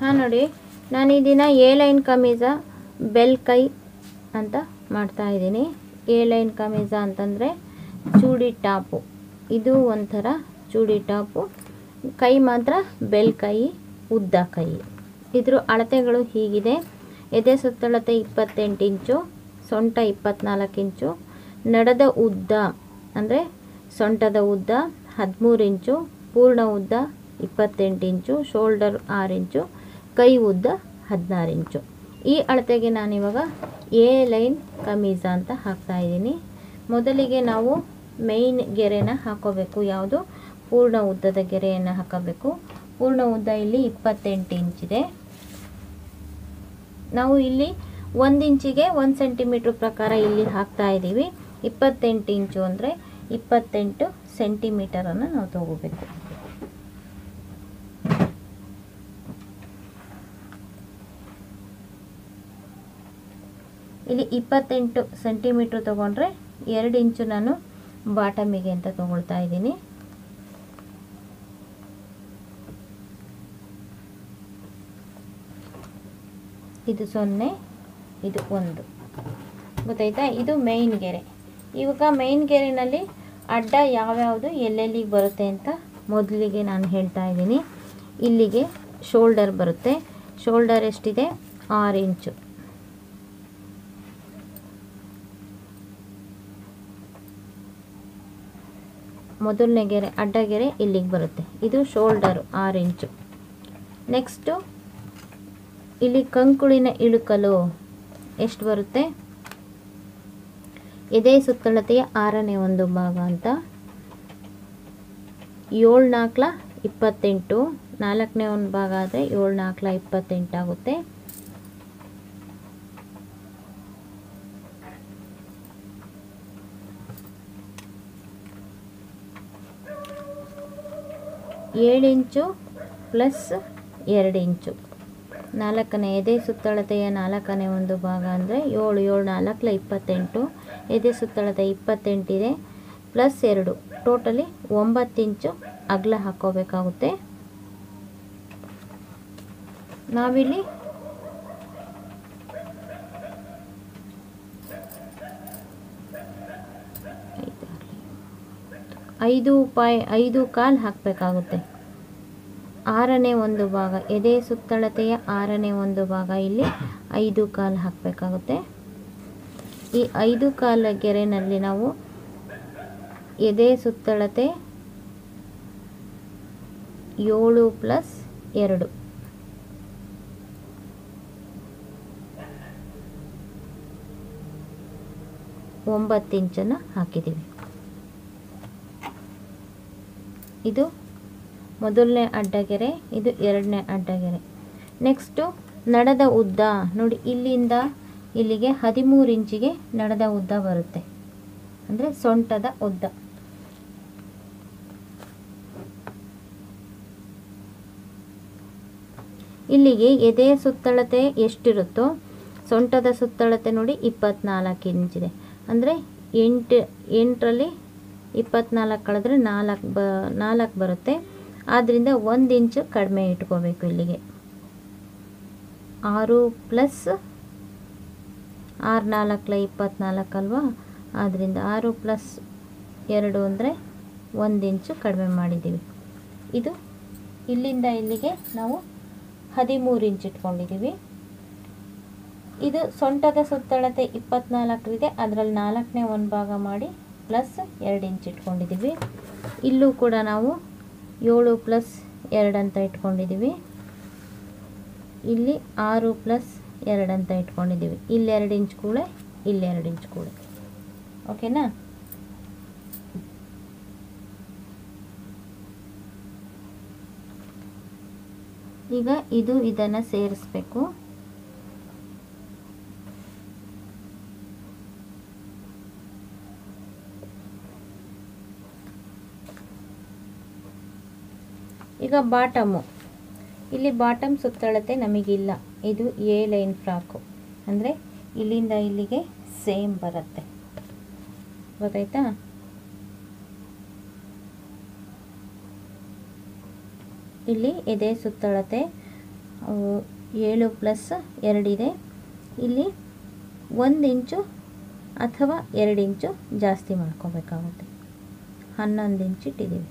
ಹಾಂ, ನೋಡಿ. ನಾನು ಈ ದಿನ ಎ ಲೈನ್ ಕಮೀಜ ಬೆಲ್ ಕೈ ಅಂತ ಮಾಡ್ತಾ ಇದ್ದೀನಿ. ಎ ಲೈನ್ ಕಮೀಜ ಅಂತಂದರೆ ಚೂಡಿ ಟಾಪು. ಇದು ಒಂಥರ ಚೂಡಿ ಟಾಪು. ಕೈ ಮಾತ್ರ ಬೆಲ್ ಕೈ, ಉದ್ದ ಕೈ. ಇದ್ರ ಅಳತೆಗಳು ಹೀಗಿದೆ. ಎದೆ ಸುತ್ತಳತೆ ಇಪ್ಪತ್ತೆಂಟು ಇಂಚು, ಸೊಂಟ ಇಪ್ಪತ್ನಾಲ್ಕು ಇಂಚು, ನಡದ ಉದ್ದ ಅಂದರೆ ಸೊಂಟದ ಉದ್ದ ಹದಿಮೂರು ಇಂಚು, ಪೂರ್ಣ ಉದ್ದ ಇಪ್ಪತ್ತೆಂಟು ಇಂಚು, ಶೋಲ್ಡರ್ ಆರು ಇಂಚು ಕೈ ಉದ್ದ ಹದಿನಾರು ಇಂಚು. ಈ ಅಳತೆಗೆ ನಾನಿವಾಗ ಎ ಲೈನ್ ಕಮೀಜ ಅಂತ ಹಾಕ್ತಾ ಇದ್ದೀನಿ. ಮೊದಲಿಗೆ ನಾವು ಮೇಯ್ನ್ ಗೆರೆನ ಹಾಕೋಬೇಕು. ಯಾವುದು? ಪೂರ್ಣ ಉದ್ದದ ಗೆರೆಯನ್ನು ಹಾಕಬೇಕು. ಪೂರ್ಣ ಉದ್ದ ಇಲ್ಲಿ ಇಪ್ಪತ್ತೆಂಟು ಇಂಚಿದೆ ನಾವು ಇಲ್ಲಿ ಒಂದು ಇಂಚಿಗೆ ಒಂದು ಸೆಂಟಿಮೀಟ್ರ್ ಪ್ರಕಾರ ಇಲ್ಲಿ ಹಾಕ್ತಾ ಇದ್ದೀವಿ. ಇಪ್ಪತ್ತೆಂಟು ಇಂಚು ಅಂದರೆ ಇಪ್ಪತ್ತೆಂಟು ಸೆಂಟಿಮೀಟರನ್ನು ನಾವು ತಗೋಬೇಕು. ಇಲ್ಲಿ ಇಪ್ಪತ್ತೆಂಟು ಸೆಂಟಿಮೀಟ್ರ್ ತೊಗೊಂಡ್ರೆ ಎರಡು ಇಂಚು ನಾನು ಬಾಟಮಿಗೆ ಅಂತ ತೊಗೊಳ್ತಾ ಇದ್ದೀನಿ. ಇದು ಸೊನ್ನೆ, ಇದು ಒಂದು. ಗೊತ್ತಾಯ್ತಾ? ಇದು ಮೇಯ್ನ್ ಗೆರೆ. ಇವಾಗ ಮೇಯ್ನ್ ಗೆರೆನಲ್ಲಿ ಅಡ್ಡ ಯಾವ್ಯಾವುದು ಎಲ್ಲೆಲ್ಲಿಗೆ ಬರುತ್ತೆ ಅಂತ ಮೊದಲಿಗೆ ನಾನು ಹೇಳ್ತಾ ಇದ್ದೀನಿ. ಇಲ್ಲಿಗೆ ಶೋಲ್ಡರ್ ಬರುತ್ತೆ. ಶೋಲ್ಡರ್ ಎಷ್ಟಿದೆ? ಆರು ಇಂಚು. ಮೊದಲನೇ ಗೆರೆ ಅಡ್ಡಗೆರೆ ಇಲ್ಲಿಗೆ ಬರುತ್ತೆ. ಇದು ಶೋಲ್ಡರು ಆರು ಇಂಚು ನೆಕ್ಸ್ಟು ಇಲ್ಲಿ ಕಂಕುಳಿನ ಇಳುಕಲು ಎಷ್ಟು ಬರುತ್ತೆ? ಎದೆ ಸುತ್ತಳತೆಯ ಆರನೇ ಒಂದು ಭಾಗ ಅಂತ. ಏಳು ನಾಲ್ಕಲ ಇಪ್ಪತ್ತೆಂಟು, ನಾಲ್ಕನೇ ಒಂದು ಭಾಗ ಆದರೆ ಏಳು ನಾಲ್ಕಲ ಇಪ್ಪತ್ತೆಂಟು ಏಳು ಇಂಚು ಪ್ಲಸ್ ಎರಡು ಇಂಚು ನಾಲ್ಕನೇ ಎದೆ ಸುತ್ತಳತೆಯ ನಾಲ್ಕನೇ ಒಂದು ಭಾಗ ಅಂದರೆ ಏಳು ಏಳು, ನಾಲ್ಕಲ ಇಪ್ಪತ್ತೆಂಟು. ಎದೆ ಸುತ್ತಳತೆ ಇಪ್ಪತ್ತೆಂಟಿದೆ ಪ್ಲಸ್ ಎರಡು. ಟೋಟಲಿ ಒಂಬತ್ತು ಇಂಚು ಅಗಲ ಹಾಕ್ಕೋಬೇಕಾಗುತ್ತೆ ನಾವಿಲ್ಲಿ ಐದು ಪಾಯ್ ಐದು ಕಾಲು ಹಾಕಬೇಕಾಗುತ್ತೆ. ಆರನೇ ಒಂದು ಭಾಗ ಎದೆ ಸುತ್ತಳತೆಯ ಆರನೇ ಒಂದು ಭಾಗ ಇಲ್ಲಿ ಐದು ಕಾಲು ಹಾಕಬೇಕಾಗುತ್ತೆ. ಈ ಐದು ಕಾಲ ಗೆರೆನಲ್ಲಿ ನಾವು ಎದೆ ಸುತ್ತಳತೆ ಏಳು ಪ್ಲಸ್ ಎರಡು. ಒಂಬತ್ತು ಇಂಚನ್ನು ಹಾಕಿದ್ದೀವಿ. ಇದು ಮೊದಲನೇ ಅಡ್ಡಗೆರೆ, ಇದು ಎರಡನೇ ಅಡ್ಡಗೆರೆ. ನೆಕ್ಸ್ಟು ನಡದ ಉದ್ದ. ನೋಡಿ, ಇಲ್ಲಿಂದ ಇಲ್ಲಿಗೆ ಹದಿಮೂರು ಇಂಚಿಗೆ ನಡದ ಉದ್ದ ಬರುತ್ತೆ. ಅಂದರೆ ಸೊಂಟದ ಉದ್ದ. ಇಲ್ಲಿಗೆ ಎದೆಯ ಸುತ್ತಳತೆ ಎಷ್ಟಿರುತ್ತೋ, ಸೊಂಟದ ಸುತ್ತಳತೆ ನೋಡಿ ಇಪ್ಪತ್ನಾಲ್ಕು ಇಂಚಿದೆ. ಅಂದರೆ ಎಂಟು, ಎಂಟರಲ್ಲಿ ಇಪ್ಪತ್ನಾಲ್ಕು ಕಳೆದ್ರೆ ನಾಲ್ಕು ಬ, ನಾಲ್ಕು ಬರುತ್ತೆ. ಆದ್ದರಿಂದ ಒಂದು ಇಂಚು ಕಡಿಮೆ ಇಟ್ಕೋಬೇಕು ಇಲ್ಲಿಗೆ. ಆರು ಪ್ಲಸ್ ಆರು ನಾಲ್ಕಲ ಇಪ್ಪತ್ನಾಲ್ಕು ಅಲ್ವಾ? ಆದ್ದರಿಂದ ಆರು ಪ್ಲಸ್ ಎರಡು ಅಂದರೆ ಒಂದು ಇಂಚು ಕಡಿಮೆ ಮಾಡಿದ್ದೀವಿ. ಇದು ಇಲ್ಲಿಂದ ಇಲ್ಲಿಗೆ ನಾವು ಹದಿಮೂರು ಇಂಚ್ ಇಟ್ಕೊಂಡಿದ್ದೀವಿ. ಇದು ಸೊಂಟದ ಸುತ್ತಳತೆ ಇಪ್ಪತ್ನಾಲ್ಕರಿದೆ ಅದರಲ್ಲಿ ನಾಲ್ಕನೇ ಒಂದು ಭಾಗ ಮಾಡಿ ಪ್ಲಸ್ ಎರಡು ಇಂಚ್ ಇಟ್ಕೊಂಡಿದ್ದೀವಿ. ಇಲ್ಲೂ ಕೂಡ ನಾವು ಏಳು ಪ್ಲಸ್ ಎರಡು ಅಂತ ಇಟ್ಕೊಂಡಿದ್ದೀವಿ. ಇಲ್ಲಿ ಆರು ಪ್ಲಸ್ ಎರಡು ಅಂತ ಇಟ್ಕೊಂಡಿದ್ದೀವಿ. ಇಲ್ಲಿ ಎರಡು ಇಂಚ್ ಕೂಡ ಇಲ್ಲಿ ಎರಡು ಇಂಚ್ ಕೂಡ ಓಕೆನಾ? ಈಗ ಇದು ಇದನ್ನು ಸೇರಿಸ್ಬೇಕು. ಈಗ ಬಾಟಮು. ಇಲ್ಲಿ ಬಾಟಮ್ ಸುತ್ತಳತೆ ನಮಗಿಲ್ಲ. ಇದು ಎ ಲೈನ್ ಫ್ರಾಕು. ಅಂದರೆ ಇಲ್ಲಿಂದ ಇಲ್ಲಿಗೆ ಸೇಮ್ ಬರುತ್ತೆ. ಗೊತ್ತಾಯ್ತಾ? ಇಲ್ಲಿ ಎದೆ ಸುತ್ತಳತೆ ಏಳು ಪ್ಲಸ್ ಎರಡಿದೆ ಇಲ್ಲಿ ಒಂದು ಇಂಚು ಅಥವಾ ಎರಡು ಇಂಚು ಜಾಸ್ತಿ ಮಾಡ್ಕೋಬೇಕಾಗುತ್ತೆ. ಹನ್ನೊಂದು ಇಂಚ್ ಇಟ್ಟಿದ್ದೀವಿ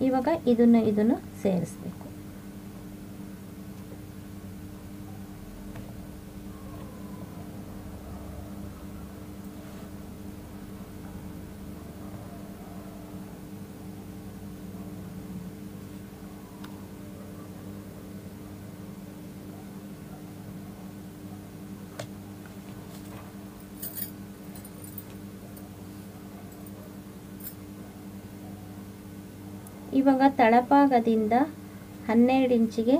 ಇವಾಗ ಇದನ್ನು ಇದನ್ನು ಸೇರಿಸ್ಬೇಕು ಇವಾಗ ತಳಭಾಗದಿಂದ ಹನ್ನೆರಡು ಇಂಚಿಗೆ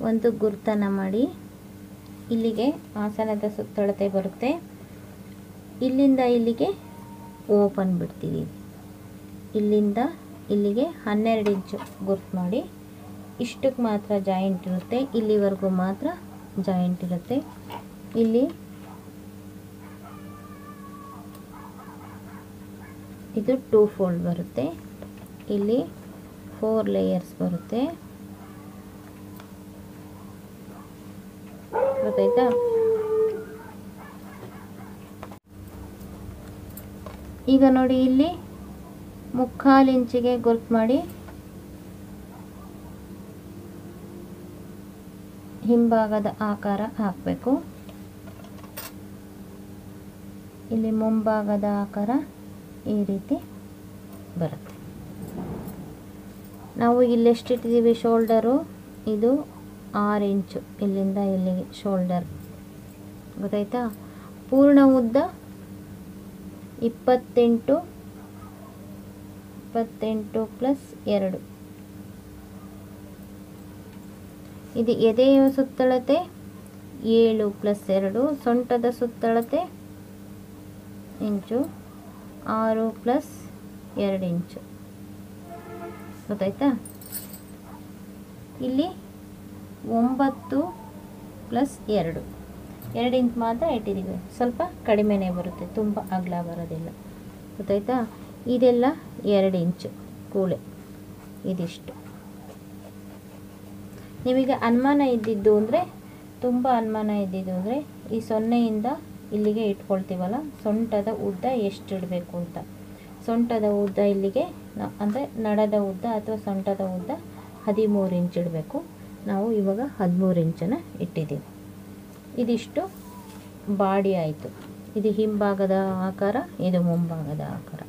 ಒಂದು ಗುರ್ತನ ಮಾಡಿ ಇಲ್ಲಿಗೆ ಆಸನದ ಸುತ್ತಳತೆ ಬರುತ್ತೆ. ಇಲ್ಲಿಂದ ಇಲ್ಲಿಗೆ ಓಪನ್ ಬಿಡ್ತೀವಿ. ಇಲ್ಲಿಂದ ಇಲ್ಲಿಗೆ ಹನ್ನೆರಡು ಇಂಚು ಗುರ್ತು ಮಾಡಿ ಇಷ್ಟಕ್ಕೆ ಮಾತ್ರ ಜಾಯಿಂಟ್ ಇರುತ್ತೆ. ಇಲ್ಲಿವರೆಗೂ ಮಾತ್ರ ಜಾಯಿಂಟ್ ಇರುತ್ತೆ. ಇಲ್ಲಿ ಇದು ಟೂ ಫೋಲ್ಡ್ ಬರುತ್ತೆ. ಇಲ್ಲಿ ಫೋರ್ ಲೇಯರ್ಸ್ ಬರುತ್ತೆ. ಗೊತ್ತಾಯ್ತಾ? ಈಗ ನೋಡಿ ಇಲ್ಲಿ ಮುಕ್ಕಾಲು ಇಂಚಿಗೆ ಗುರ್ತು ಮಾಡಿ. ಹಿಂಭಾಗದ ಆಕಾರ ಹಾಕಬೇಕು. ಇಲ್ಲಿ ಮುಂಭಾಗದ ಆಕಾರ ಈ ರೀತಿ ಬರುತ್ತೆ. ನಾವು ಇಲ್ಲೆಷ್ಟಿಟ್ಟಿದ್ದೀವಿ ಶೋಲ್ಡರು. ಇದು ಆರು ಇಂಚು. ಇಲ್ಲಿಂದ ಇಲ್ಲಿಗೆ ಶೋಲ್ಡರ್. ಗೊತ್ತಾಯ್ತಾ? ಪೂರ್ಣ ಉದ್ದ ಇಪ್ಪತ್ತೆಂಟು ಇಪ್ಪತ್ತೆಂಟು ಪ್ಲಸ್ ಎರಡು. ಇದು ಎದೆಯ ಸುತ್ತಳತೆ? ಏಳು ಪ್ಲಸ್ ಎರಡು. ಸೊಂಟದ ಸುತ್ತಳತೆ? ಇಂಚು. ಆರು ಪ್ಲಸ್ ಎರಡು ಇಂಚು. ಗೊತ್ತಾಯ್ತಾ? ಇಲ್ಲಿ ಒಂಬತ್ತು ಪ್ಲಸ್ ಎರಡು. ಎರಡು ಇಂಚ್ ಮಾತ್ರ ಇಟ್ಟಿದ್ದೀವಿ. ಸ್ವಲ್ಪ ಕಡಿಮೆನೇ ಬರುತ್ತೆ. ತುಂಬ ಅಗಲ ಬರೋದಿಲ್ಲ. ಗೊತ್ತಾಯ್ತಾ? ಇದೆಲ್ಲ ಎರಡು ಇಂಚು ಕೂಳೆ. ಇದಿಷ್ಟು. ನಿಮಗೆ ಅನುಮಾನ ಇದ್ದಿದ್ದು ಅಂದರೆ, ತುಂಬ ಅನುಮಾನ ಇದ್ದಿದ್ದು ಅಂದರೆ, ಈ ಸೊನ್ನೆಯಿಂದ ಇಲ್ಲಿಗೆ ಇಟ್ಕೊಳ್ತೀವಲ್ಲ, ಸೊಂಟದ ಉದ್ದ ಎಷ್ಟು ಇಡಬೇಕು ಅಂತ. ಸೊಂಟದ ಉದ್ದ ಇಲ್ಲಿಗೆ ಅಂದರೆ ನಡದ ಉದ್ದ ಅಥವಾ ಸೊಂಟದ ಉದ್ದ ಹದಿಮೂರು ಇಂಚ್ ಇಡಬೇಕು. ನಾವು ಇವಾಗ ಹದಿಮೂರು ಇಂಚನ್ನು ಇಟ್ಟಿದ್ದೀವಿ. ಇದಿಷ್ಟು ಬಾಡಿ ಆಯಿತು. ಇದು ಹಿಂಭಾಗದ ಆಕಾರ, ಇದು ಮುಂಭಾಗದ ಆಕಾರ.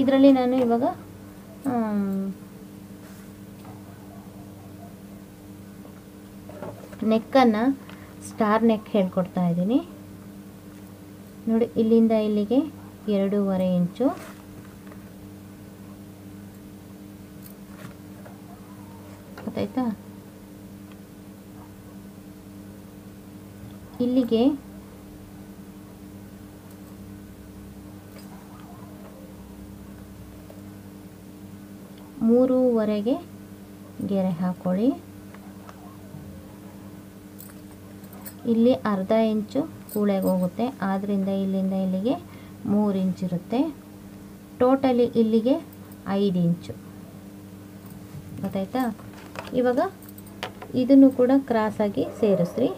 ಇದರಲ್ಲಿ ನಾನು ಇವಾಗ ನೆಕ್ಕನ್ನು ಸ್ಟಾರ್ ನೆಕ್ ಹೇಳ್ಕೊಡ್ತಾ ಇದ್ದೀನಿ. ನೋಡಿ, ಇಲ್ಲಿಂದ ಇಲ್ಲಿಗೆ ಎರಡೂವರೆ ಇಂಚು. ಗೊತ್ತಾಯ್ತಾ? ಇಲ್ಲಿಗೆ ಮೂರುವರೆಗೆ ಗೆರೆ ಹಾಕೊಳ್ಳಿ. ಇಲ್ಲಿ ಅರ್ಧ ಇಂಚು ಕೂಳೆಗೆ ಹೋಗುತ್ತೆ. ಆದ್ದರಿಂದ ಇಲ್ಲಿಂದ ಇಲ್ಲಿಗೆ ಮೂರು ಇಂಚ್ ಇರುತ್ತೆ. ಟೋಟಲಿ ಇಲ್ಲಿಗೆ ಐದು ಇಂಚು. ಗೊತ್ತಾಯ್ತಾ? ಇವಾಗ ಇದನ್ನು ಕೂಡ ಕ್ರಾಸಾಗಿ ಸೇರಿಸ್ರಿ.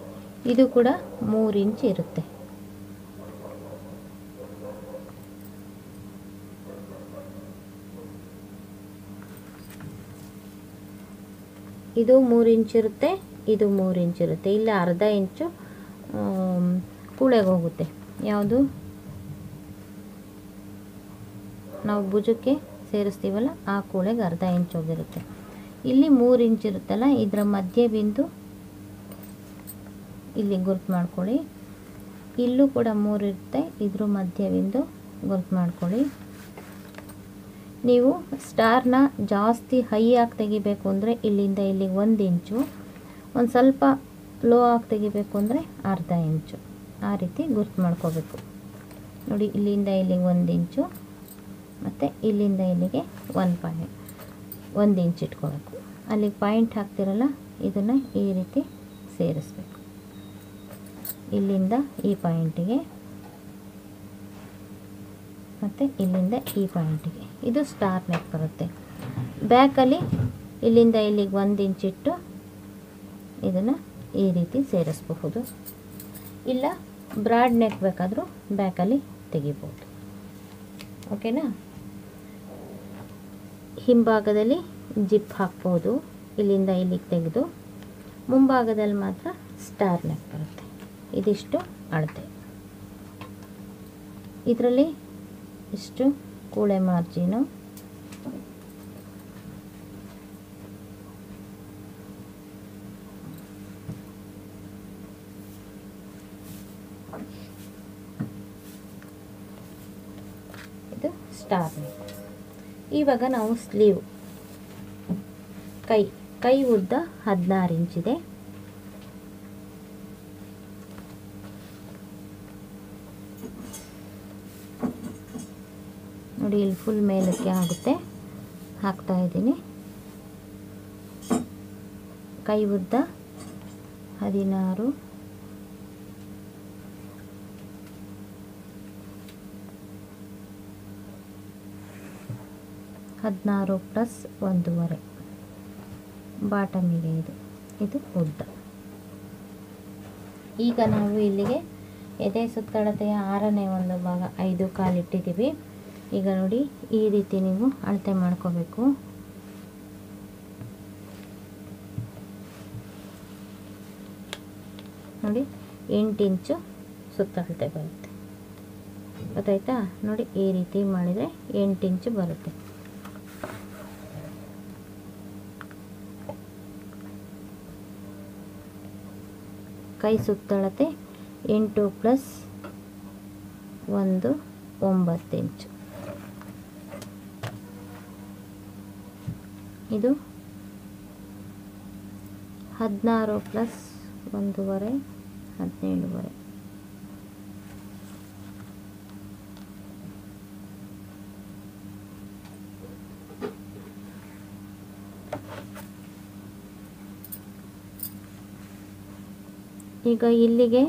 ಇದು ಕೂಡ ಮೂರು ಇಂಚ್ ಇರುತ್ತೆ. ಇದು ಮೂರು ಇಂಚ್ ಇರುತ್ತೆ, ಇದು ಮೂರು ಇಂಚ್ ಇರುತ್ತೆ. ಇಲ್ಲಿ ಅರ್ಧ ಇಂಚು ಕೂಳೆಗೆ ಹೋಗುತ್ತೆ. ಯಾವುದು? ನಾವು ಭುಜಕ್ಕೆ ಸೇರಿಸ್ತೀವಲ್ಲ, ಆ ಕೂಳೆಗೆ ಅರ್ಧ ಇಂಚ್ ಹೋಗಿರುತ್ತೆ. ಇಲ್ಲಿ ಮೂರು ಇಂಚ್ ಇರುತ್ತಲ್ಲ, ಇದರ ಮಧ್ಯ ಬಿಂದು ಇಲ್ಲಿ ಗುರ್ತು ಮಾಡ್ಕೊಳ್ಳಿ. ಇಲ್ಲೂ ಕೂಡ ಮೂರು ಇರುತ್ತೆ, ಇದ್ರ ಮಧ್ಯ ಬಿಂದು ಗುರ್ತು ಮಾಡ್ಕೊಳ್ಳಿ. ನೀವು ಸ್ಟಾರ್ನ ಜಾಸ್ತಿ ಹೈ ಆಗಿ ತೆಗಿಬೇಕು ಅಂದರೆ ಇಲ್ಲಿಂದ ಇಲ್ಲಿಗೆ ಒಂದು ಇಂಚು, ಒಂದು ಸ್ವಲ್ಪ ಲೋ ಆಗಿ ತೆಗಿಬೇಕು ಅಂದರೆ ಅರ್ಧ ಇಂಚು. ಆ ರೀತಿ ಗುರ್ತು ಮಾಡ್ಕೋಬೇಕು. ನೋಡಿ, ಇಲ್ಲಿಂದ ಇಲ್ಲಿಗೆ ಒಂದು ಇಂಚು, ಮತ್ತು ಇಲ್ಲಿಂದ ಇಲ್ಲಿಗೆ ಒಂದು ಪಾಯಿಂಟ್. ಒಂದು ಇಂಚ್ ಇಟ್ಕೋಬೇಕು. ಅಲ್ಲಿಗೆ ಪಾಯಿಂಟ್ ಹಾಕ್ತಿರಲ್ಲ, ಇದನ್ನು ಈ ರೀತಿ ಸೇರಿಸ್ಬೇಕು. ಇಲ್ಲಿಂದ ಈ ಪಾಯಿಂಟಿಗೆ ಮತ್ತು ಇಲ್ಲಿಂದ ಈ ಪಾಯಿಂಟಿಗೆ. ಇದು ಸ್ಟಾರ್ ನೆಕ್ ಬರುತ್ತೆ. ಬ್ಯಾಕಲ್ಲಿ ಇಲ್ಲಿಂದ ಇಲ್ಲಿಗೆ ಒಂದು ಇಟ್ಟು ಇದನ್ನು ಈ ರೀತಿ ಸೇರಿಸಬಹುದು. ಇಲ್ಲ, ಬ್ರಾಡ್ ನೆಕ್ ಬೇಕಾದರೂ ಬ್ಯಾಕಲ್ಲಿ ತೆಗಿಬೋದು ಓಕೆನಾ? ಹಿಂಭಾಗದಲ್ಲಿ ಜಿಪ್ ಹಾಕ್ಬೋದು ಇಲ್ಲಿಂದ ಇಲ್ಲಿಗೆ ತೆಗೆದು ಮುಂಭಾಗದಲ್ಲಿ ಮಾತ್ರ ಸ್ಟಾರ್ ನೆಕ್ ಬರುತ್ತೆ. ಇದಿಷ್ಟು ಅಳತೆ. ಇದರಲ್ಲಿ ಇಷ್ಟು ಕೂಳೆ ಮಾರ್ಜಿನು. ಇದು ಸ್ಟಾರ್ ಇವಾಗ ನಾವು ಸ್ಲೀವ್ ಕೈ ಕೈ ಉದ್ದ ಹದಿನಾರು ಇಂಚಿದೆ ನೋಡಿ ಇಲ್ಲಿ ಫುಲ್ ಮೇಲಕ್ಕೆ ಆಗುತ್ತೆ. ಹಾಕ್ತಾ ಇದ್ದೀನಿ. ಕೈ ಉದ್ದ ಹದಿನಾರು. ಹದಿನಾರು ಪ್ಲಸ್ ಒಂದೂವರೆ. ಬಾಟಮಿಗೆ ಇದು. ಇದು ಉದ್ದ. ಈಗ ನಾವು ಇಲ್ಲಿಗೆ ಎದೆ ಸುತ್ತಳತೆಯ ಆರನೇ ಒಂದು ಭಾಗ ಐದು ಕಾಲಿಟ್ಟಿದ್ದೀವಿ. ಈಗ ನೋಡಿ ಈ ರೀತಿ ನೀವು ಅಳತೆ ಮಾಡ್ಕೋಬೇಕು. ನೋಡಿ ಎಂಟು ಇಂಚು ಸುತ್ತಳತೆ ಬರುತ್ತೆ. ಗೊತ್ತಾಯ್ತಾ? ನೋಡಿ ಈ ರೀತಿ ಮಾಡಿದರೆ ಎಂಟು ಇಂಚು ಬರುತ್ತೆ. ಕೈ ಸುತ್ತಳತೆ ಎಂಟು ಪ್ಲಸ್ ಒಂದು ಒಂಬತ್ತು ಇಂಚು. ಇದು ಹದಿನಾರು ಪ್ಲಸ್ ಒಂದೂವರೆ ಹದಿನೇಳುವರೆ. ಈಗ ಇಲ್ಲಿಗೆ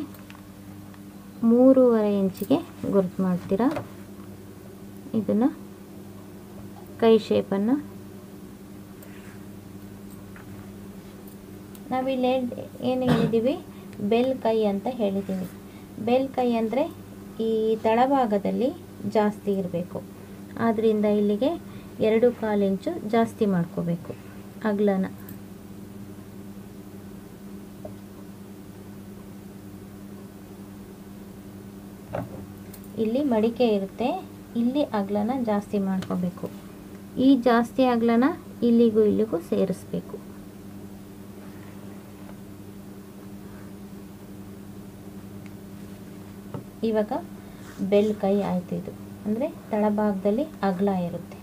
ಮೂರುವರೆ ಇಂಚಿಗೆ ಗುರುತು ಮಾಡ್ತೀರಾ? ಇದನ್ನು ಕೈ ಶೇಪನ್ನು ನಾವಿಲ್ಲಿ ಏನು ಹೇಳಿದ್ದೀವಿ ಬೆಲ್ ಕೈ ಅಂತ ಹೇಳಿದ್ದೀವಿ ಬೆಲ್ ಕೈ ಅಂದರೆ ಈ ತಳಭಾಗದಲ್ಲಿ ಜಾಸ್ತಿ ಇರಬೇಕು. ಆದ್ದರಿಂದ ಇಲ್ಲಿಗೆ ಎರಡು ಕಾಲು ಇಂಚು ಜಾಸ್ತಿ ಮಾಡ್ಕೋಬೇಕು. ಅಗ್ಲನ. ಇಲ್ಲಿ ಮಡಿಕೆ ಇರುತ್ತೆ, ಇಲ್ಲಿ ಅಗ್ಲನ ಜಾಸ್ತಿ ಮಾಡ್ಕೋಬೇಕು. ಈ ಜಾಸ್ತಿ ಅಗ್ಲನ ಇಲ್ಲಿಗೂ ಇಲ್ಲಿಗೂ ಸೇರಿಸ್ಬೇಕು. ಇವಾಗ ಬೆಲ್ ಕೈ ಆಯ್ತು ಇದು. ಅಂದರೆ ತಳಭಾಗದಲ್ಲಿ ಅಗಲ ಇರುತ್ತೆ.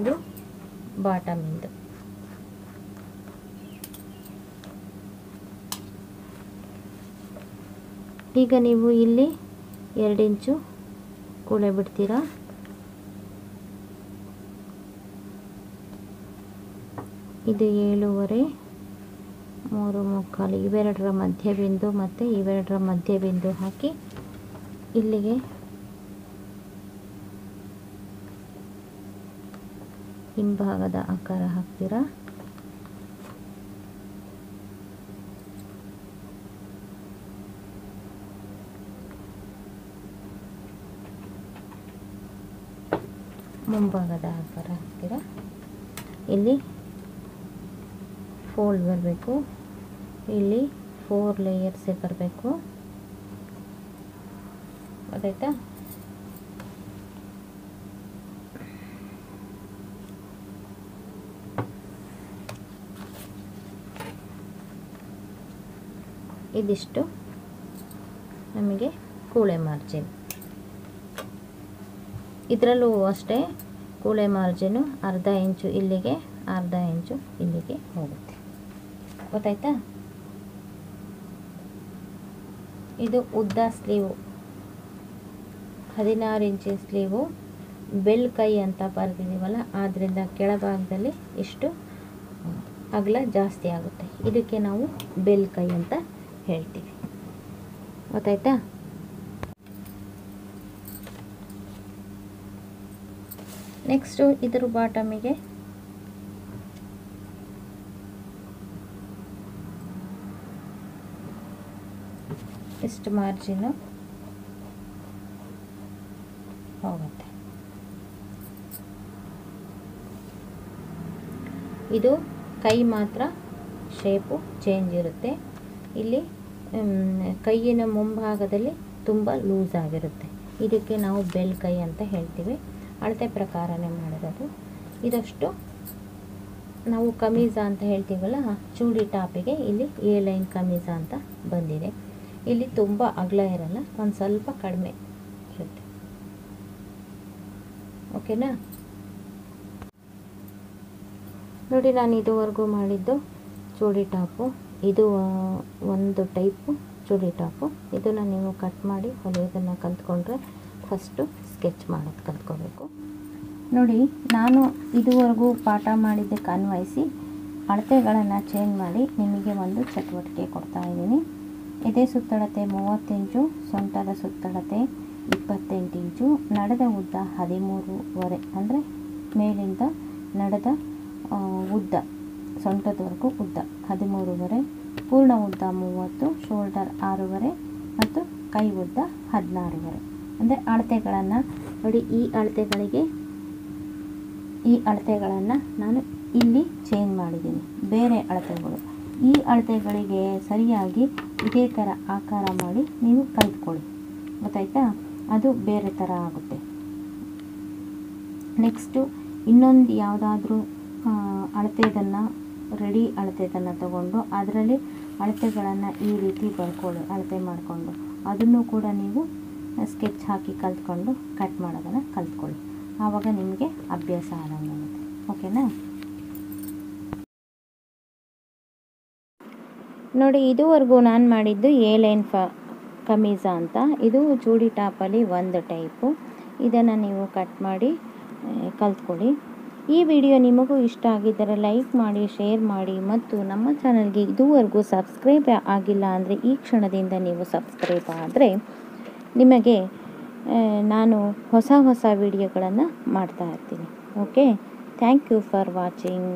ಇದು ಬಾಟಮಿಂದು. ಈಗ ನೀವು ಇಲ್ಲಿ ಎರಡು ಇಂಚು ಕೂಳೆ ಬಿಡ್ತೀರಾ? ಇದು ಏಳುವರೆ, ಮೂರು ಮುಕ್ಕಾಲು, ಇವೆರಡರ ಮಧ್ಯ ಬಿಂದು ಮತ್ತು ಇವೆರಡರ ಮಧ್ಯ ಬಿಂದು ಹಾಕಿ ಇಲ್ಲಿಗೆ ಹಿಂಭಾಗದ ಆಕಾರ ಹಾಕ್ತೀರಾ? ಮುಂಭಾಗದ ಆಕಾರ ಹಾಕ್ತೀರ ಇಲ್ಲಿ ಫೋಲ್ಡ್ ಬರಬೇಕು. ಇಲ್ಲಿ ಫೋರ್ ಲೇಯರ್ಸೇ ಬರಬೇಕು. ಗೊತ್ತಾಯ್ತಾ ಇದಿಷ್ಟು. ನಮಗೆ ಕೂಳೆ ಮಾರ್ಜಿನ್. ಇದರಲ್ಲೂ ಅಷ್ಟೇ ಕೂಳೆ ಮಾರ್ಜಿನು ಅರ್ಧ ಇಂಚು ಇಲ್ಲಿಗೆ, ಅರ್ಧ ಇಂಚು ಇಲ್ಲಿಗೆ ಹೋಗುತ್ತೆ. ಗೊತ್ತಾಯ್ತಾ? ಇದು ಉದ್ದ ಸ್ಲೀವು. ಹದಿನಾರು ಇಂಚು ಸ್ಲೀವು. ಬೆಲ್ ಕೈ ಅಂತ ಬರೆದಿದ್ದೀವಲ್ಲ ಆದ್ದರಿಂದ ಕೆಳಭಾಗದಲ್ಲಿ ಇಷ್ಟು ಅಗಲ ಜಾಸ್ತಿ ಆಗುತ್ತೆ. ಇದಕ್ಕೆ ನಾವು ಬೆಲ್ ಕೈ ಅಂತ ಹೇಳ್ತೀವಿ. ಗೊತ್ತಾಯ್ತಾ? ನೆಕ್ಸ್ಟು ಇದ್ರ ಬಾಟಮಿಗೆ. ಇಷ್ಟು ಮಾರ್ಜಿನು ಹೋಗುತ್ತೆ. ಇದು ಕೈ ಮಾತ್ರ ಶೇಪು ಚೇಂಜ್ ಇರುತ್ತೆ. ಇಲ್ಲಿ ಕೈಯಿನ ಮುಂಭಾಗದಲ್ಲಿ ತುಂಬ ಲೂಸ್ ಆಗಿರುತ್ತೆ. ಇದಕ್ಕೆ ನಾವು ಬೆಲ್ ಕೈ ಅಂತ ಹೇಳ್ತೀವಿ. ಅಳತೆ ಪ್ರಕಾರನೇ ಮಾಡಿರೋದು. ಇದಷ್ಟು ನಾವು ಕಮೀಜ ಅಂತ ಹೇಳ್ತೀವಲ್ಲ ಚೂಡಿ ಟಾಪಿಗೆ ಇಲ್ಲಿ ಎ ಲೈನ್ ಕಮೀಜ ಅಂತ ಬಂದಿದೆ. ಇಲ್ಲಿ ತುಂಬ ಅಗಲ ಇರಲ್ಲ, ಒಂದು ಸ್ವಲ್ಪ ಕಡಿಮೆ ಇರುತ್ತೆ. ಓಕೆನಾ? ನೋಡಿ, ನಾನು ಇದುವರೆಗೂ ಮಾಡಿದ್ದು ಚೂಡಿ ಟಾಪು. ಇದು ಒಂದು ಟೈಪು ಚೂಡಿ ಟಾಪು. ಇದನ್ನು ನೀವು ಕಟ್ ಮಾಡಿ ಹೊಲಿಯೋದನ್ನು ಕಲ್ತ್ಕೊಂಡ್ರೆ ಫಸ್ಟು ಸ್ಕೆಚ್ ಮಾಡೋದು ಕಲ್ತ್ಕೋಬೇಕು. ನೋಡಿ, ನಾನು ಇದುವರೆಗೂ ಪಾಠ ಮಾಡಿದ್ದಕ್ಕೆ ಅನ್ವಯಿಸಿ ಅಳತೆಗಳನ್ನು ಚೇಂಜ್ ಮಾಡಿ ನಿಮಗೆ ಒಂದು ಚಟುವಟಿಕೆ ಕೊಡ್ತಾ ಇದ್ದೀನಿ. ಎದೆ ಸುತ್ತಳತೆ ಮೂವತ್ತೆಂಟು, ಸೊಂಟದ ಸುತ್ತಳತೆ ಇಪ್ಪತ್ತೆಂಟು ಇಂಚು, ನಡೆದ ಉದ್ದ ಹದಿಮೂರುವರೆ ಅಂದರೆ ಮೇಲಿಂದ ನಡೆದ ಉದ್ದ, ಸೊಂಟದವರೆಗೂ ಉದ್ದ ಹದಿಮೂರುವರೆ, ಪೂರ್ಣ ಉದ್ದ ಮೂವತ್ತು ಶೋಲ್ಡರ್ ಆರೂವರೆ ಮತ್ತು ಕೈ ಉದ್ದ ಹದಿನಾರೂವರೆ. ಅಂದರೆ ಅಳತೆಗಳನ್ನು ನೋಡಿ, ಈ ಅಳತೆಗಳಿಗೆ, ಈ ಅಳತೆಗಳನ್ನು ನಾನು ಇಲ್ಲಿ ಚೇಂಜ್ ಮಾಡಿದ್ದೀನಿ. ಬೇರೆ ಅಳತೆಗಳು. ಈ ಅಳತೆಗಳಿಗೆ ಸರಿಯಾಗಿ ಇದೇ ಥರ ಆಕಾರ ಮಾಡಿ ನೀವು ಕಲಿತ್ಕೊಳ್ಳಿ. ಗೊತ್ತಾಯ್ತಾ? ಅದು ಬೇರೆ ಥರ ಆಗುತ್ತೆ. ನೆಕ್ಸ್ಟು ಇನ್ನೊಂದು ಯಾವುದಾದ್ರೂ ಅಳತೆದನ್ನು ರೆಡಿ ಅಳತೆದನ್ನು ತಗೊಂಡು ಅದರಲ್ಲಿ ಅಳತೆಗಳನ್ನು ಈ ರೀತಿ ಬರ್ಕೊಳ್ಳಿ, ಅಳತೆ ಮಾಡಿಕೊಂಡು. ಅದನ್ನು ಕೂಡ ನೀವು ಸ್ಕೆಚ್ ಹಾಕಿ ಕಲ್ತ್ಕೊಂಡು ಕಟ್ ಮಾಡೋದನ್ನು ಕಲ್ತ್ಕೊಳ್ಳಿ. ಆವಾಗ ನಿಮಗೆ ಅಭ್ಯಾಸ ಆದಂಗಾಗುತ್ತೆ ಓಕೆನಾ? ನೋಡಿ, ಇದುವರೆಗೂ ನಾನು ಮಾಡಿದ್ದು ಎ ಲೈನ್ ಫ ಕಮೀಜ ಅಂತ. ಇದು ಚೂಡಿ ಟಾಪಲ್ಲಿ ಒಂದು ಟೈಪು. ಇದನ್ನು ನೀವು ಕಟ್ ಮಾಡಿ ಕಲ್ತ್ಕೊಳ್ಳಿ. ಈ ವಿಡಿಯೋ ನಿಮಗೂ ಇಷ್ಟ ಆಗಿದ್ದರೆ ಲೈಕ್ ಮಾಡಿ, ಶೇರ್ ಮಾಡಿ ಮತ್ತು ನಮ್ಮ ಚಾನಲ್ಗೆ ಇದುವರೆಗೂ ಸಬ್ಸ್ಕ್ರೈಬ್ ಆಗಿಲ್ಲ ಅಂದರೆ ಈ ಕ್ಷಣದಿಂದ ನೀವು ಸಬ್ಸ್ಕ್ರೈಬ್ ಆದರೆ ನಿಮಗೆ ನಾನು ಹೊಸ ಹೊಸ ವಿಡಿಯೋಗಳನ್ನು ಮಾಡ್ತಾ ಇರ್ತೀನಿ. Okay thank you for watching